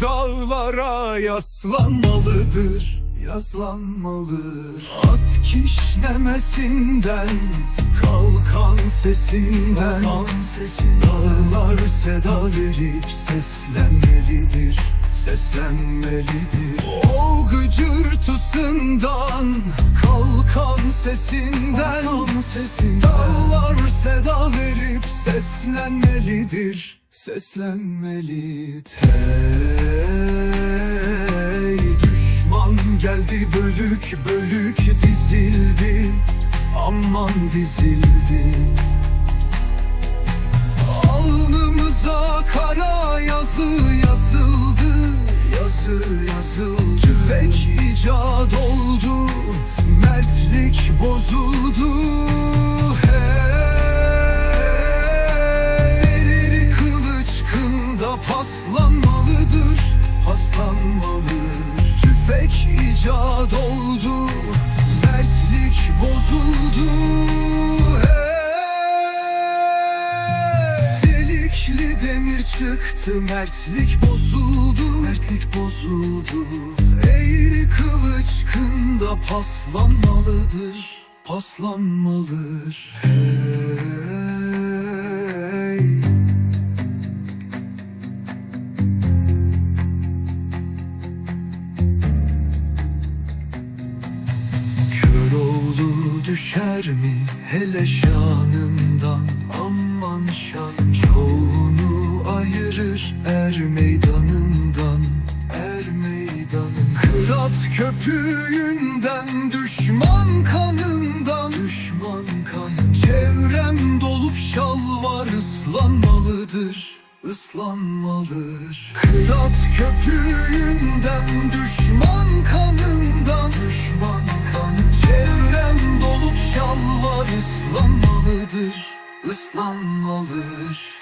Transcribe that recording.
Dağlara yaslanmalıdır Yaslanmalı At kişnemesinden Kalkan sesinden. Kalkan sesinden. Dağlar seda verip seslenmelidir Seslenmelidir. O gıcırtısından Kalkan sesinden. Kalkan sesinden. Dağlar seda verip seslenmelidir Seslenmelidir Hey düşman geldi bölük bölük dizildi. Aman dizildi. Alnımıza kara yazı yazıldı. Yazı yazıldı. Tüfek icat oldu. Mertlik bozuldu kında paslanmalıdır Paslanmalıdır. Tüfek icat oldu Mertlik bozuldu. Hey! Delikli demir çıktı Mertlik bozuldu. Mertlik bozuldu. Eğri kılıç kında paslanmalıdır Paslanmalıdır. Hey düşer mi hele şanından? Aman şan çoğunu ayırır er meydanından Er meydanın Kırat köpüğünden düşman kanından. Düşman kan Çevrem dolup şalvar ıslanmalıdır ıslanmalıdır. Kırat köpüğünden Islanmalıdır ıslanmalıdır